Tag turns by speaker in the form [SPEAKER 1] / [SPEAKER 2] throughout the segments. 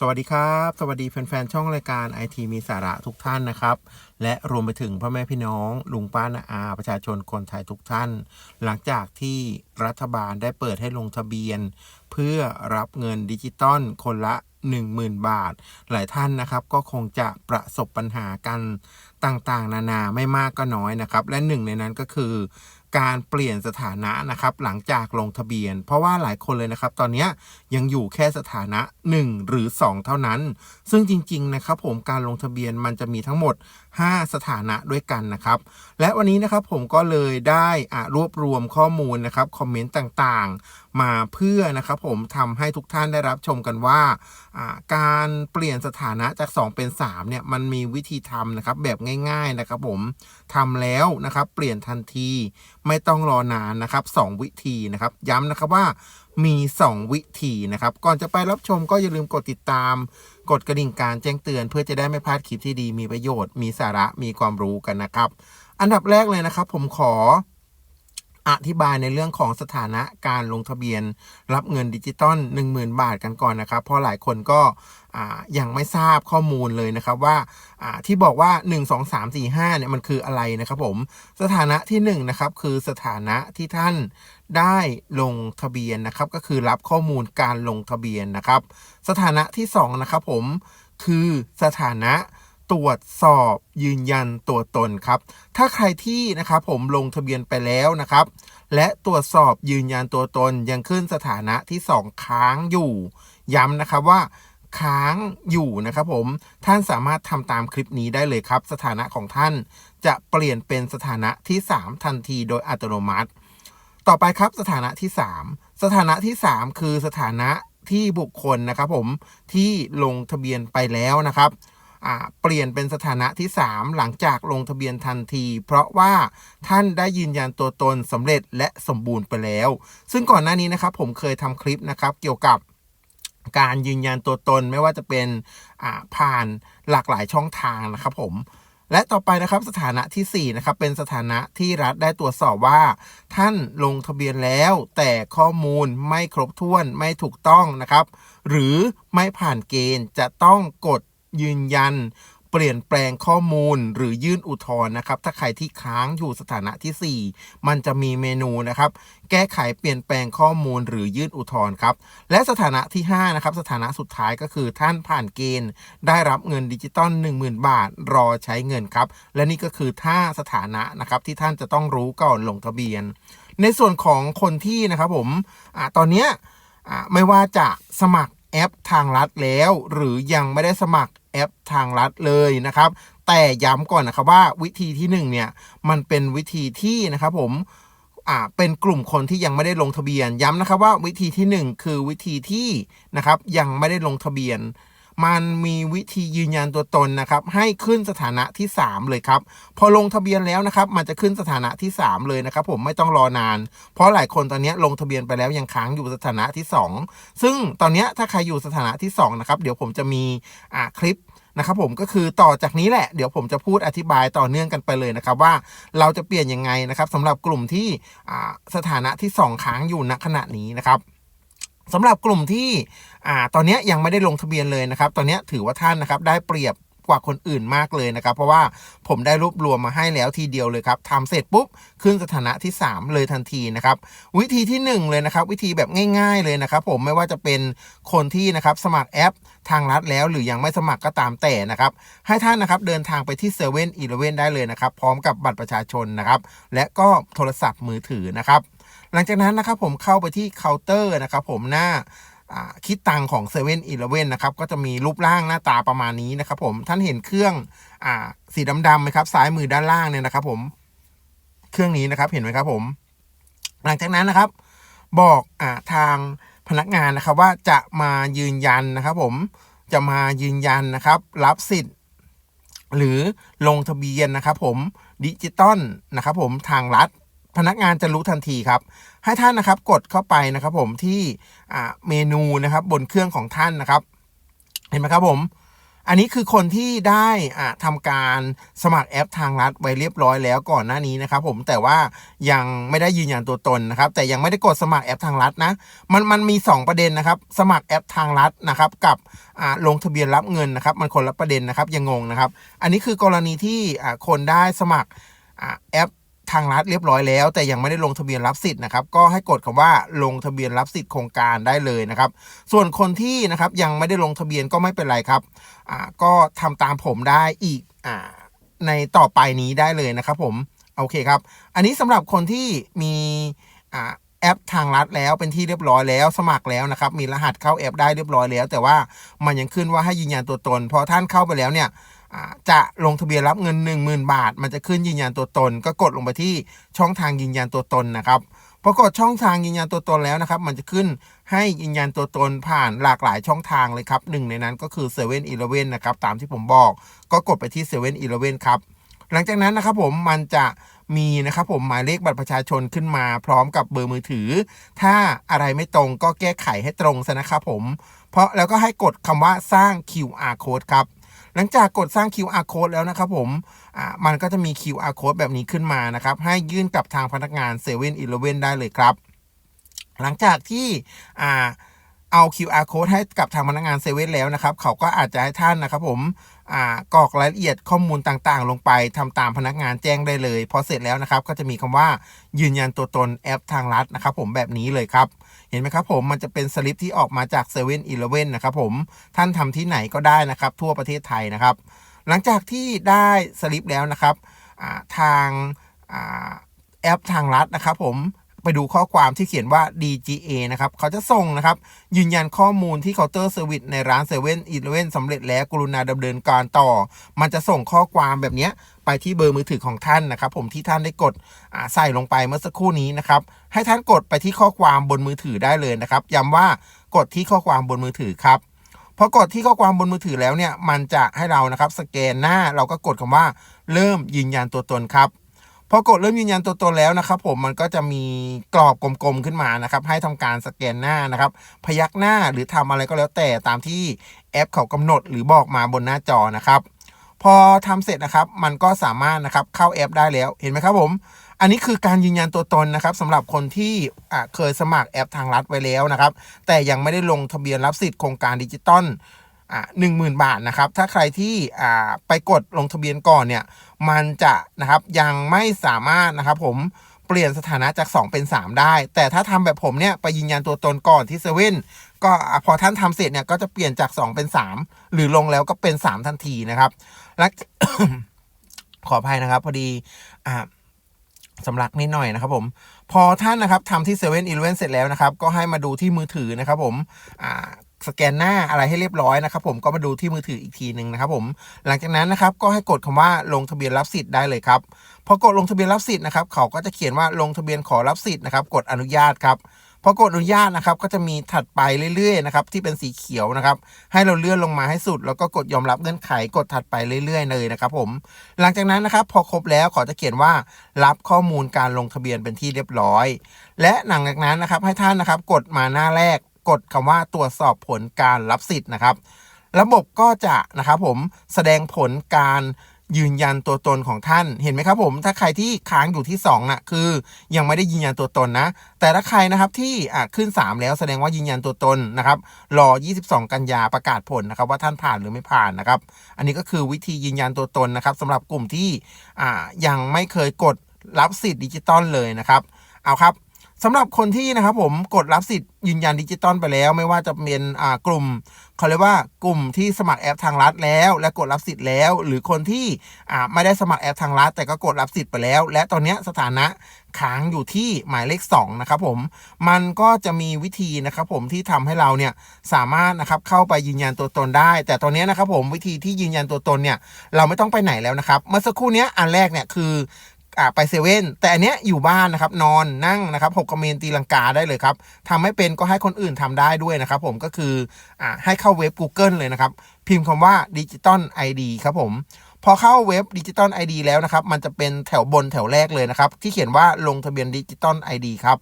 [SPEAKER 1] สวัสดีครับ สวัสดีแฟนๆ ช่องรายการไอทีมีสาระทุกท่านนะครับ และรวมไปถึงพ่อแม่พี่น้อง ลุงป้านาอา ประชาชนคนไทยทุกท่าน หลังจากที่รัฐบาลได้เปิดให้ลงทะเบียน เพื่อรับเงินดิจิตอลคนละ 10,000 บาท หลายท่านนะครับก็คงจะประสบปัญหากันต่างๆ นานาไม่มากก็น้อยนะครับ และหนึ่งในนั้นก็คือ การเปลี่ยนสถานะนะครับหลังจากลงทะเบียน เพราะว่าหลายคนเลยนะครับ ตอนนี้ยังอยู่แค่สถานะ 1 หรือ 2 เท่านั้น ซึ่งจริงๆนะครับผมการลงทะเบียนมันจะมีทั้งหมด 5 สถานะด้วยกันนะครับ และวันนี้นะครับผมก็เลยได้รวบรวมข้อมูลนะครับคอมเมนต์ต่างๆ มาเพื่อนะครับผมทำให้ทุกท่านได้รับชมกันว่าการเปลี่ยนสถานะจาก 2 เป็น3เนี่ยมันมีวิธีทำนะครับแบบง่ายๆนะครับผมทำแล้วนะครับเปลี่ยนทันทีไม่ต้องรอนานนะครับ 2 วิธีนะครับ ย้ำนะครับว่ามี 2 วิธีนะครับ ก่อนจะไปรับชมก็อย่าลืมกดติดตาม กดกระดิ่งการแจ้งเตือน เพื่อจะได้ไม่พลาดคลิปที่ดีมีประโยชน์ มีสาระมีความรู้กันนะครับ อันดับแรกเลยนะครับ ผมขอ อธิบายในเรื่องของสถานะการลงทะเบียน รับเงินดิจิตอล10,000 บาทกันก่อนนะครับ เพราะหลายคนก็ยังไม่ทราบข้อมูลเลยนะครับว่าที่บอกว่า 1 2 3 4 5เนี่ยมันคืออะไรนะครับผมสถานะที่1นงนะครับคือสถานะที่ท่านได้ลงทะเบียนนะครับก็คือรับข้อมูลการลงทะเบียนนะครับ สถานะที่2นะครับผมคือสถานะ ตรวจสอบยืนยันตัวตนครับ ถ้าใครที่นะครับผมลงทะเบียนไปแล้วนะครับ และตรวจสอบยืนยันตัวตนยังขึ้นสถานะที่ 2 ค้างอยู่ ย้ำนะครับว่าค้างอยู่นะครับผม ท่านสามารถทำตามคลิปนี้ได้เลยครับ สถานะของท่านจะเปลี่ยนเป็นสถานะที่ 3 ทันทีโดยอัตโนมัติ ต่อไปครับสถานะที่ 3 สถานะที่ 3 คือสถานะที่บุคคลนะครับผมที่ลงทะเบียนไปแล้วนะครับ เปลี่ยนเป็นสถานะที่ 3 หลังจากลงทะเบียนทันที เพราะว่าท่านได้ยืนยันตัวตนสำเร็จและสมบูรณ์ไปแล้ว ซึ่งก่อนหน้านี้นะครับผมเคยทำคลิปนะครับเกี่ยวกับการยืนยันตัวตนไม่ว่าจะเป็นผ่านหลากหลายช่องทางนะครับผมและต่อไปนะครับสถานะที่4นะครับเป็นสถานะที่รัฐได้ตรวจสอบว่า ท่านลงทะเบียนแล้ว แต่ข้อมูลไม่ครบถ้วนไม่ถูกต้องนะครับ หรือไม่ผ่านเกณฑ์จะต้องกด ยืนยัน เปลี่ยนแปลงข้อมูลหรือยื่นอุทธรณ์นะครับ ถ้าใครที่ค้างอยู่สถานะทีสี่ 4 มันจะมีเมนูนะครับ แก้ไขเปลี่ยนแปลงข้อมูลหรือยื่นอุทธรณ์ครับ และสถานะที่ 5 นะครับ สถานะสุดท้ายก็คือท่านผ่านเกณฑ์ ได้รับเงินดิจิตอล10,000 บาท รอใช้เงินครับ และนี่ก็คือท่าสถานะนะครับที่ท่านจะต้องรู้ก่อนลงทะเบียน ในส่วนของคนที่นะครับผมอตอนนี้ไม่ว่าจะสมัครแอปทางรัฐแล้ว หรือยังไม่ได้สมัคร แอปทางรัฐเลยนะครับ แต่ย้ำก่อนนะครับว่าวิธีที่หนึ่งเนี่ยมันเป็นวิธีที่นะครับผมอ่าเป็นกลุ่มคนที่ยังไม่ได้ลงทะเบียนย้ำนะครับว่าวิธีที่หนึ่งคือวิธีที่นะครับยังไม่ได้ลงทะเบียน มันมีวิธียืนยันตัวตนนะครับ ให้ขึ้นสถานะที่ 3 เลยครับ พอลงทะเบียนแล้วนะครับ มันจะขึ้นสถานะที่ 3 เลยนะครับ ผมไม่ต้องรอนาน เพราะหลายคนตอนนี้ลงทะเบียนไปแล้วยังค้างอยู่สถานะที่ 2 ซึ่งตอนนี้ถ้าใครอยู่สถานะที่2นะครับเดี๋ยวผมจะมีอ่าคลิปนะครับผมก็คือต่อจากนี้แหละเดี๋ยวผมจะพูดอธิบายต่อเนื่องกันไปเลยนะครับ ว่าเราจะเปลี่ยนยังไงนะครับสำหรับกลุ่มที่อ่าสถานะที่ 2 ค้างอยู่ณขณะนี้นะครับสำหรับกลุ่มที่ อ่าตอนนี้ยังไม่ได้ลงทะเบียนเลยนะครับ ตอนนี้ถือว่าท่านนะครับได้เปรียบกว่าคนอื่นมากเลยนะครับ เพราะว่าผมได้รวบรวมมาให้แล้วทีเดียวเลยครับทำเสร็จปุ๊บขึ้นสถานะที่ 3 เลยทันทีนะครับ วิธีที่ 1 เลยนะครับ วิธีแบบง่าย ๆเลยนะครับ ผมไม่ว่าจะเป็นคนที่นะครับสมัครแอปทางรัฐแล้วหรือยังไม่สมัครก็ตามแต่นะครับ ให้ท่านนะครับเดินทางไปที่เซเว่นอีเลเว่นได้เลยนะครับ พร้อมกับบัตรประชาชนนะครับ และก็โทรศัพท์มือถือนะครับหลังจากนั้นนะครับผมเข้าไปที่เคาน์เตอร์นะครับผมหน้าอ่า คิดตังของ7 e เ e ่ e อีเลนะครับ ก็จะมีรูปร่างหน้าตาประมาณนี้นะครับ ผมท่านเห็นเครื่องอสีดำๆไหมครับซ้ายมือด้านล่างเนี่ยนะครับ ผมเครื่องนี้นะครับเห็นไหมครับ ผม หลังจากนั้นนะครับ บอกอาทางพนักงานนะครับ ว่าจะมายืนยันนะครับ ผมจะมายืนยันนะครับ รับสิทธิ์ หรือลงทะเบียนนะครับ ผมดิจิตอลนะครับ ผมทางรัฐพนักงานจะรู้ทันทีครับ ให้ท่านนะครับกดเข้าไปนะครับผมที่เมนูนะครับบนเครื่องของท่านนะครับ เห็นไหมครับผมอันนี้คือคนที่ได้อ่าทำการสมัครแอปทางรัฐไว้เรียบร้อยแล้วก่อนหน้านี้นะครับผมแต่ว่ายังไม่ได้ยืนยันตัวตนนะครับ แต่ยังไม่ได้กดสมัครแอปทางรัฐนะมันมันมี 2 ประเด็นนะครับ สมัครแอปทางรัฐนะครับกับลงทะเบียนรับเงินนะครับ มันคนละประเด็นนะครับอยังงงนะครับ อันนี้คือกรณีที่คนได้สมัครแอป ทางรัฐเรียบร้อยแล้ว แต่ยังไม่ได้ลงทะเบียนรับสิทธิ์นะครับก็ให้กดคำว่าลงทะเบียนรับสิทธิ์โครงการได้เลยนะครับ ส่วนคนที่นะครับยังไม่ได้ลงทะเบียนก็ไม่เป็นไรครับอ่าก็ทำตามผมได้อีกอ่าในต่อไปนี้ได้เลยนะครับผมโอเคครับ อันนี้สำหรับคนที่มีอ่าแอปทางรัฐแล้วเป็นที่เรียบร้อยแล้ว สมัครแล้วนะครับ มีรหัสเข้าแอปได้เรียบร้อยแล้ว แต่ว่ามันยังขึ้นว่าให้ยืนยันตัวตนพอท่านเข้าไปแล้วเนี่ย จะลงทะเบียนรับเงิน 10,000 บาท มันจะขึ้นยืนยันตัวตน ก็กดลงไปที่ช่องทางยืนยันตัวตนนะครับพอกดช่องทางยืนยันตัวตนแล้วนะครับ มันจะขึ้นให้ยืนยันตัวตนผ่านหลากหลายช่องทางเลยครับหนึ่งในนั้นก็คือ7 e เ e ่ e อนะครับตามที่ผมบอก ก็กดไปที่7 e เ e ่ e ครับหลังจากนั้นนะครับผมมันจะมีนะครับผมหมายเลขบัตรประชาชนขึ้นมาพร้อมกับเบอร์มือถือ ถ้าอะไรไม่ตรงก็แก้ไขให้ตรงซะนะครับผม เพราะแล้วก็ให้กดคำว่าสร้าง QR code ครับ หลังจากกดสร้าง QR code แล้วนะครับผมมันก็จะมี QR code แบบนี้ขึ้นมานะครับ ให้ยื่นกับทางพนักงาน7 e เ e ่ e ได้เลยครับ หลังจากที่เอา QR code ให้กับทางพนักงานเซเว่นแล้วนะครับ เขาก็อาจจะให้ท่านนะครับผม กรอกรายละเอียดข้อมูลต่างๆ ลงไปทำตามพนักงานแจ้งได้เลยพอเสร็จแล้วนะครับ ก็จะมีคำว่ายืนยันตัวตนแอปทางรัฐนะครับ ผมแบบนี้เลยครับ เห็นไหมครับผมมันจะเป็นสลิปที่ออกมาจาก7 e เ e ่ e นะครับผมท่านทำที่ไหนก็ได้นะครับ ทั่วประเทศไทยนะครับ หลังจากที่ได้สลิปแล้วนะครับอ่าทางอ่าแอปทางรัฐนะครับ ผม ไปดูข้อความที่เขียนว่า DGA นะครับ เขาจะส่งนะครับ ยืนยันข้อมูลที่เคาน์เตอร์เซอร์วิสในร้าน7 e เ e ่ e อสำเร็จแล้วกรุณาดำเนินการต่อ มันจะส่งข้อความแบบนี้ไปที่เบอร์มือถือของท่านนะครับ ผมที่ท่านได้กดใส่ลงไปเมื่อสักครู่นี้นะครับ ให้ท่านกดไปที่ข้อความบนมือถือได้เลยนะครับย้ำว่ากดที่ข้อความบนมือถือครับพอกดที่ข้อความบนมือถือแล้วเนี่ยมันจะให้เรานะครับสแกนหน้าเราก็กดคำว่า เริ่มยืนยันตัวตนครับ พอกดเริ่มยืนยันตัวตนแล้วนะครับผมมันก็จะมีกรอบกลมๆขึ้นมานะครับ ให้ทำการสแกนหน้านะครับ พยักหน้าหรือทำอะไรก็แล้วแต่ตามที่แอปเขากำหนดหรือบอกมาบนหน้าจอนะครับ พอทำเสร็จนะครับ มันก็สามารถนะครับเข้าแอปได้แล้วเห็นไหมครับผม อันนี้คือการยืนยันตัวตนนะครับสำหรับคนที่เคยสมัครแอปทางรัฐไว้แล้วนะครับ แต่ยังไม่ได้ลงทะเบียนรับสิทธิ์โครงการดิจิตอล หนึ่งหมื่นบาทนะครับ ถ้าใครที่ไปกดลงทะเบียนก่อนเนี่ย มันจะนะครับยังไม่สามารถนะครับผมเปลี่ยนสถานะจาก 2 เป็น 3 ได้ แต่ถ้าทำแบบผมเนี่ย ไปยืนยันตัวตนก่อนที่เซเว่นก็พอท่านทำเสร็จเนี่ย ก็จะเปลี่ยนจาก 2 เป็น 3 หรือลงแล้วก็เป็น 3 ทันทีนะครับ และขออภัยนะครับ พอดีอ่าสำลักนิดหน่อยนะครับผม พอท่านนะครับทำที่7 e เ e ่ e อเสร็จแล้วนะครับ ก็ให้มาดูที่มือถือนะครับผมอ่า สแกนหน้าอะไรให้เรียบร้อยนะครับผมก็มาดูที่มือถืออีกทีหนึ่งนะครับผมหลังจากนั้นนะครับก็ให้กดคำว่าลงทะเบียนรับสิทธิ์ได้เลยครับพอกดลงทะเบียนรับสิทธิ์นะครับเขาก็จะเขียนว่าลงทะเบียนขอรับสิทธิ์นะครับกดอนุญาตครับพอกดอนุญาตนะครับก็จะมีถัดไปเรื่อยๆนะครับที่เป็นสีเขียวนะครับให้เราเลื่อนลงมาให้สุด แล้วก็กดยอมรับเงื่อนไขกดถัดไปเรื่อยๆเลยนะครับผมหลังจากนั้นนะครับพอครบแล้วขาจะเขียนว่ารับข้อมูลการลงทะเบียนเป็นที่เรียบร้อย และหลังจากนั้นนะครับให้ท่านนะครับกดมาหน้าแรก กดคำว่าตรวจสอบผลการรับสิทธิ์นะครับ ระบบก็จะนะครับผมแสดงผลการยืนยันตัวตนของท่านเห็นไหมครับผมถ้าใครที่ค้างอยู่ที่2น่ะคือยังไม่ได้ยืนยันตัวตนนะ แต่ถ้าใครนะครับที่อะขึ้น 3 แล้วแสดงว่ายืนยันตัวตนนะครับรอ 22 กันยาประกาศผลนะครับว่าท่านผ่านหรือไม่ผ่านนะครับ อันนี้ก็คือวิธียืนยันตัวตนนะครับสำหรับกลุ่มที่อ่ายังไม่เคยกดรับสิทธิ์ดิจิตอลเลยนะครับ เอาครับ สำหรับคนที่นะครับผมกดรับสิทธิ์ยืนยันดิจิตอลไปแล้ว ไม่ว่าจะเป็นอ่ากลุ่มเขาเรียกว่ากลุ่มที่สมัครแอปทางรัฐแล้ว และกดรับสิทธิ์แล้ว หรือคนที่อ่าไม่ได้สมัครแอปทางรัฐ แต่ก็กดรับสิทธิ์ไปแล้ว และตอนนี้สถานะค้างอยู่ที่หมายเลข2นะครับผมมันก็จะมีวิธีนะครับผมที่ทำให้เราเนี่ยสามารถนะครับเข้าไปยืนยันตัวตนได้ แต่ตอนนี้นะครับผมวิธีที่ยืนยันตัวตนเนี่ยเราไม่ต้องไปไหนแล้วนะครับเมื่อสักครู่นี้อันแรกเนี่ยคือ อ่าไปเซเว่นแต่อันเนี้ยอยู่บ้านนะครับนอนนั่งนะครับหกกระเมนตีลังกาได้เลยครับทำไม่เป็นก็ให้คนอื่นทำได้ด้วยนะครับผมก็คืออ่าให้เข้าเว็บ Google เลยนะครับ พิมพ์คำว่าดิจิตอลไอดีครับผมพอเข้าเว็บดิจิตอลไอดีแล้วนะครับ มันจะเป็นแถวบนแถวแรกเลยนะครับ ที่เขียนว่าลงทะเบียนดิจิตอลไอดีครับ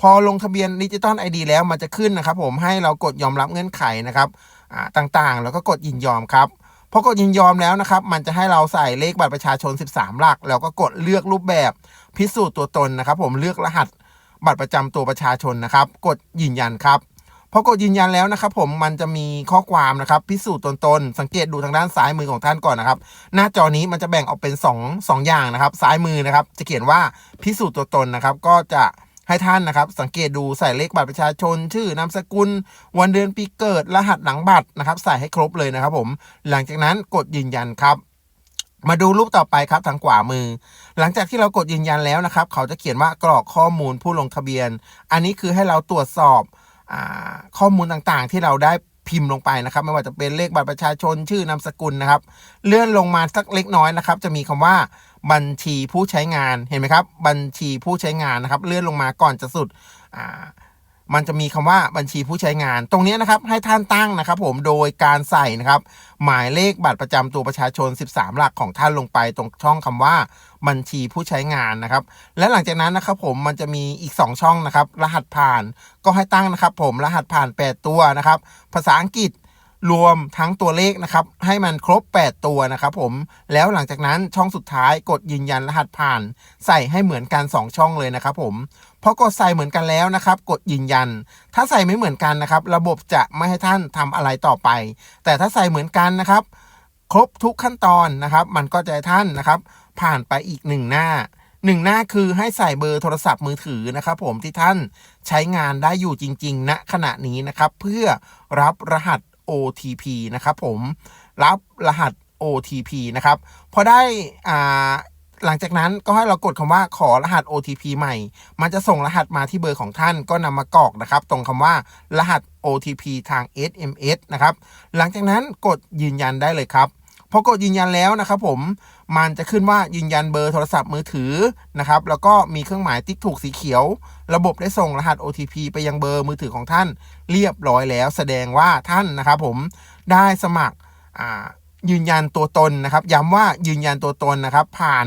[SPEAKER 1] พอลงทะเบียนดิจิตอลไอดีแล้วมันจะขึ้นนะครับ ผมให้เรากดยอมรับเงื่อนไขนะครับต่างๆ แล้วก็กดยินยอมครับ พอกดยินยอมแล้วนะครับ มันจะให้เราใส่เลขบัตรประชาชน 13 หลัก แล้วก็กดเลือกรูปแบบพิสูจน์ตัวตนนะครับ ผมเลือกรหัสบัตรประจำตัวประชาชนนะครับ กดยืนยันครับพอกดยืนยันแล้วนะครับ ผมมันจะมีข้อความนะครับ พิสูจน์ตนตน สังเกตดูทางด้านซ้ายมือของท่านก่อนนะครับ หน้าจอนี้มันจะแบ่งออกเป็น 2 2 อย่างนะครับ ซ้ายมือนะครับ จะเขียนว่าพิสูจน์ตัวตนนะครับ ก็จะ ให้ท่านนะครับ สังเกตดูใส่เลขบัตรประชาชน ชื่อนามสกุล วันเดือนปีเกิด รหัสหลังบัตรนะครับ ใส่ให้ครบเลยนะครับ ผม หลังจากนั้นกดยืนยันครับ มาดูรูปต่อไปครับทางขวามือ หลังจากที่เรากดยืนยันแล้วนะครับ เขาจะเขียนว่ากรอกข้อมูลผู้ลงทะเบียน อันนี้คือให้เราตรวจสอบอข้อมูลต่างๆ ที่เราได้พิมพ์ลงไปนะครับ ไม่ว่าจะเป็นเลขบัตรประชาชนชื่อนามสกุลนะครับ เลื่อนลงมาสักเล็กน้อยนะครับ จะมีคำว่า บัญชีผู้ใช้งานเห็นไหมครับ บัญชีผู้ใช้งานนะครับ เลื่อนลงมาก่อนจะสุดอ่ามันจะมีคำว่าบัญชีผู้ใช้งาน ตรงนี้นะครับให้ท่านตั้งนะครับ ผมโดยการใส่นะครับ หมายเลขบัตรประจำตัวประชาชน 13 หลักของท่านลงไปตรงช่องคำว่าบัญชีผู้ใช้งานนะครับ และหลังจากนั้นนะครับ ผมมันจะมีอีก 2 ช่องนะครับ รหัสผ่านก็ให้ตั้งนะครับ ผมรหัสผ่าน 8 ตัวนะครับ ภาษาอังกฤษ รวมทั้งตัวเลขนะครับให้มันครบ 8 ตัวนะครับผมแล้วหลังจากนั้นช่องสุดท้ายกดยืนยันรหัสผ่าน ใส่ให้เหมือนกัน 2 ช่องเลยนะครับผมพอกดใส่เหมือนกันแล้วนะครับ กดยืนยัน ถ้าใส่ไม่เหมือนกันนะครับ ระบบจะไม่ให้ท่านทำอะไรต่อไป แต่ถ้าใส่เหมือนกันนะครับ ครบทุกขั้นตอนนะครับ มันก็จะให้ท่านนะครับ ผ่านไปอีกหนึ่งหน้าหนึ่งหน้าคือให้ใส่เบอร์โทรศัพท์มือถือนะครับผมที่ท่านใช้งานได้อยู่จริง ๆ ณขณะนี้นะครับ เพื่อรับรหัส OTP นะครับผมรับรหัส OTP นะครับพอได้อ่าหลังจากนั้นก็ให้เรากดคำว่าขอรหัส OTP ใหม่ มันจะส่งรหัสมาที่เบอร์ของท่านก็นำมากรอกนะครับ ตรงคำว่ารหัส OTP ทาง SMS นะครับ หลังจากนั้นกดยืนยันได้เลยครับ พอกดยืนยันแล้วนะครับผม มันจะขึ้นว่ายืนยันเบอร์โทรศัพท์มือถือนะครับ แล้วก็มีเครื่องหมายติ๊กถูกสีเขียว ระบบได้ส่งรหัส OTP ไปยังเบอร์มือถือของท่านเรียบร้อยแล้ว แสดงว่าท่านนะครับผมได้สมัครยืนยันตัวตนนะครับ ย้ำว่ายืนยันตัวตนนะครับ ผ่าน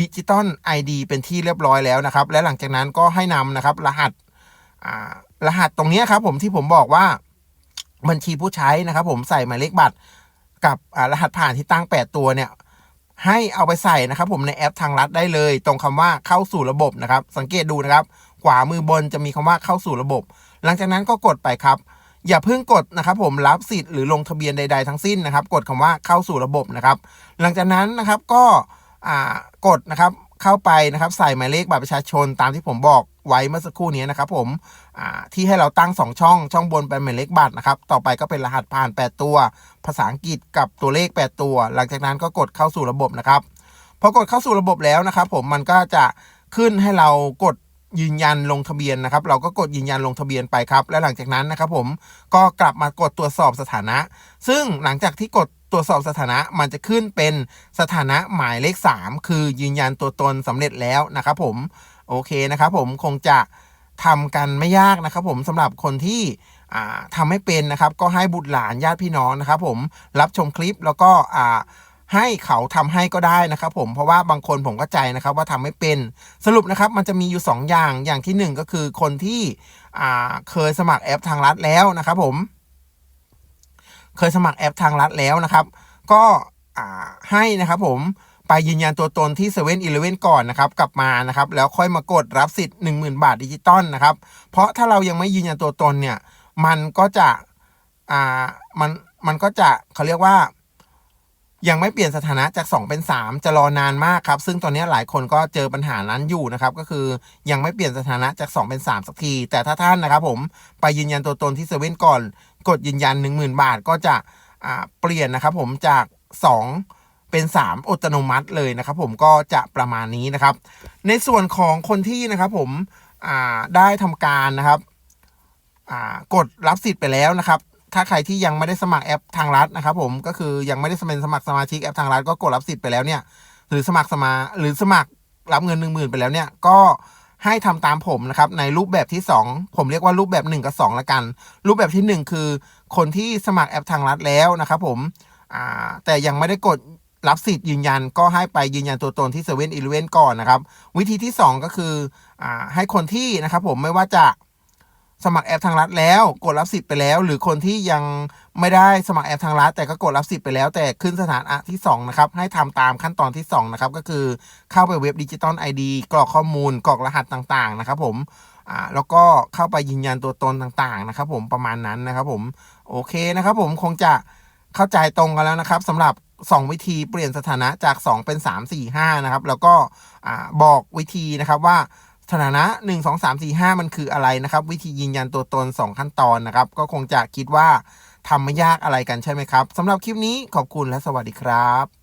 [SPEAKER 1] ดิจิตอล ID เป็นที่เรียบร้อยแล้วนะครับ และหลังจากนั้นก็ให้นำนะครับ รหัสรหัสตรงนี้ครับผมที่ผมบอกว่าบัญชีผู้ใช้นะครับ ผมใส่หมายเลขบัตรกับรหัสผ่านที่ตั้ง 8 ตัวเนี่ย ให้เอาไปใส่นะครับ ผมในแอปทางรัฐได้เลย ตรงคำว่าเข้าสู่ระบบนะครับ สังเกตดูนะครับ ขวามือบนจะมีคำว่าเข้าสู่ระบบ หลังจากนั้นก็กดไปครับ อย่าเพิ่งกดนะครับ ผมรับสิทธิ์หรือลงทะเบียนใด ๆ ทั้งสิ้นนะครับ กดคำว่าเข้าสู่ระบบนะครับ หลังจากนั้นนะครับก็กดนะครับ เข้าไปนะครับ ใส่หมายเลขบัตรประชาชนตามที่ผมบอกไว้เมื่อสักครู่นี้นะครับ ผมที่ให้เราตั้ง 2 ช่อง ช่องบนเป็นหมายเลขบัตรนะครับ ต่อไปก็เป็นรหัสผ่าน 8 ตัว ภาษาอังกฤษกับตัวเลข 8 ตัว หลังจากนั้นก็กดเข้าสู่ระบบนะครับพอกดเข้าสู่ระบบแล้วนะครับ ผมมันก็จะขึ้นให้เรากดยืนยันลงทะเบียนนะครับ เราก็กดยืนยันลงทะเบียนไปครับ และหลังจากนั้นนะครับ ผมก็กลับมากดตรวจสอบสถานะ ซึ่งหลังจากที่กด ตรวจสอบสถานะมันจะขึ้นเป็นสถานะหมายเลข 3 คือยืนยันตัวตนสำเร็จแล้วนะครับผมโอเคนะครับผมคงจะทำกันไม่ยากนะครับผมสำหรับคนที่อ่าทำไม่เป็นนะครับ ก็ให้บุตรหลานญาติพี่น้องนะครับ ผมรับชมคลิปแล้วก็ให้เขาทำให้ก็ได้นะครับผมเพราะว่าบางคนผมก็ใจนะครับว่าทำไม่เป็นสรุปนะครับมันจะมีอยู่ 2 อย่างอย่างที่ 1 ก็คือคนที่เคยสมัครแอปทางรัฐแล้วนะครับผม เคยสมัครแอปทางรัฐแล้วนะครับ ก็ให้นะครับผมไปยืนยันตัวตนที่7 e เ e ่ e อก่อนนะครับ กลับมานะครับ แล้วค่อยมากดรับสิทธิ์ 10,000 บาทดิจิตอลนะครับ เพราะถ้าเรายังไม่ยืนยันตัวตนเนี่ย มันก็จะอ่ามันมันก็จะเขาเรียกว่า ยังไม่เปลี่ยนสถานะจาก 2 เป็น 3 จะรอนานมากครับ ซึ่งตอนนี้หลายคนก็เจอปัญหานั้นอยู่นะครับ ก็คือยังไม่เปลี่ยนสถานะจาก 2 เป็น 3 สักที แต่ถ้าท่านนะครับ ผมไปยืนยันตัวตนที่เซเว่นก่อน กดยืนยัน 10,000 บาทก็จะเปลี่ยนนะครับผมจาก 2 เป็น 3 อัตโนมัติเลยนะครับผมก็จะประมาณนี้นะครับ ในส่วนของคนที่นะครับผมได้ทำการนะครับกดรับสิทธิ์ไปแล้วนะครับ ถ้าใครที่ยังไม่ได้สมัครแอปทางรัฐนะครับ ผมก็คือยังไม่ได้เป็นสมัครสมาชิกแอปทางรัฐก็กดรับสิทธิ์ไปแล้วเนี่ยหรือสมัครสมาหรือสมัครรับเงินหนึ่งหมื่นไปแล้วเนี่ยก็ ให้ทำตามผมนะครับในรูปแบบที่ 2 ผมเรียกว่ารูปแบบ 1 กับ2ละกัน รูปแบบที่ 1 คือ คนที่สมัครแอปทางรัฐแล้วนะครับผมแต่ยังไม่ได้กดรับสิทธิ์ยืนยันก็ให้ไปยืนยันตัวตนที่เซเว่นอีเลเวนก่อนนะครับ วิธีที่ 2 ก็คืออให้คนที่นะครับผมไม่ว่าจะสมัครแอปทางรัฐแล้ว กดรับสิทธิ์ไปแล้ว หรือคนที่ยัง ไม่ได้สมัครแอปทางรัฐแต่ก็กดรับสิทธิ์ไปแล้ว แต่ขึ้นสถานะที่2นะครับให้ทำตามขั้นตอนที่2นะครับก็คือเข้าไปเว็บดิจิตอลไอดีกรอกข้อมูลกรอกรหัสต่างๆนะครับผมอ่าแล้วก็เข้าไปยืนยันตัวตนต่างๆนะครับผมประมาณนั้นนะครับผมโอเคนะครับผมคงจะเข้าใจตรงกันแล้วนะครับสำหรับ2 วิธีเปลี่ยนสถานะจาก 2 เป็น 3 4 5 นะครับ แล้วก็อ่าบอกวิธีนะครับว่าสถานะ 1 2 3 4 5 มันคืออะไรนะครับ วิธียืนยันตัวตน 2 ขั้นตอนนะครับ ก็คงจะคิดว่า ทำไม่ยากอะไรกันใช่ไหมครับสำหรับคลิปนี้ขอบคุณและสวัสดีครับ